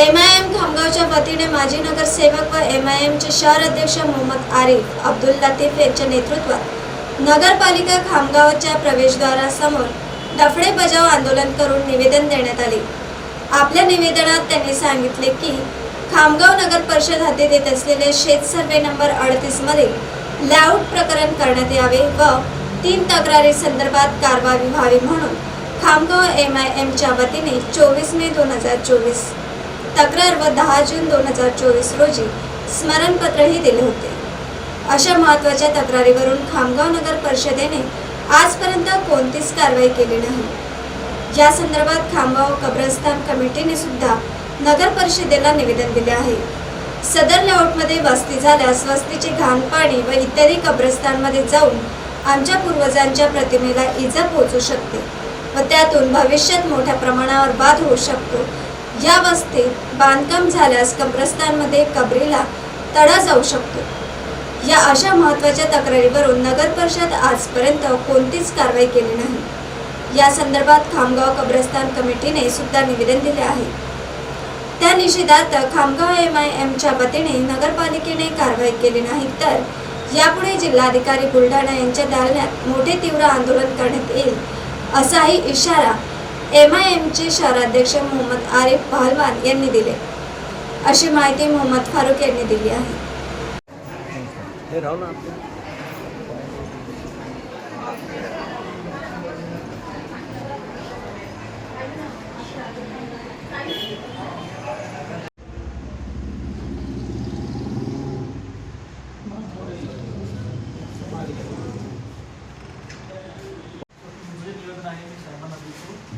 M I am खामगावच्या वतीने माजी नगरसेवक व एम आय एमचे शहर अध्यक्ष मोहम्मद आरिफ अब्दुल लतीफ यांच्या नेतृत्वात नगरपालिका खामगावच्या प्रवेशद्वारासमोर डफडे बजाव आंदोलन करून निवेदन देण्यात आले. आपल्या निवेदनात त्यांनी सांगितले की खामगाव नगर परिषद हद्दीत येत असलेले शेत सर्वे नंबर अडतीसमध्ये लॅआउट प्रकरण करण्यात यावे व तीन तक्रारी संदर्भात कारवाई व्हावी म्हणून खामगाव एम आय एमच्या वतीने चोवीस मे दोन हजार चोवीस तक्रार व दहा जून दोन हजार चोवीस रोजी स्मरणपत्रही दिले होते. अशा महत्त्वाच्या तक्रारीवरून खामगाव नगर परिषदेने आजपर्यंत कोणतीच कारवाई केली नाही. या संदर्भात खामगाव कब्रस्तान कमिटीने सुद्धा नगर परिषदेला निवेदन दिले आहे. सदर लेआउटमध्ये वस्ती झाल्यास वस्तीचे घाण पाणी व इत्यादी कब्रस्तानमध्ये जाऊन आमच्या पूर्वजांच्या प्रतिमेला इजा पोहोचू शकते व त्यातून भविष्यात मोठ्या प्रमाणावर बाद होऊ शकतो या वस्तीत बांधकाम झाल्यास कब्रस्तानमध्ये कबरीला तडा जाऊ शकतो. या अशा महत्त्वाच्या तक्रारीवरून नगर परिषद आजपर्यंत कोणतीच कारवाई केली नाही. या संदर्भात खामगाव कब्रस्तान कमिटीने सुद्धा निवेदन दिले आहे. त्या निषेधार्थ खामगाव एम आय एमच्या वतीने नगरपालिकेने कारवाई केली नाही तर यापुढे जिल्हाधिकारी बुलढाणा यांच्या दालनात मोठे तीव्र आंदोलन करण्यात येईल असाही इशारा एम आय एमचे शहराध्यक्ष मोहम्मद आरिफ पहलवान यांनी दिले. अशी माहिती मोहम्मद फारुक यांनी दिली आहे.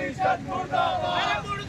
Paris, Paris, Paris, Paris,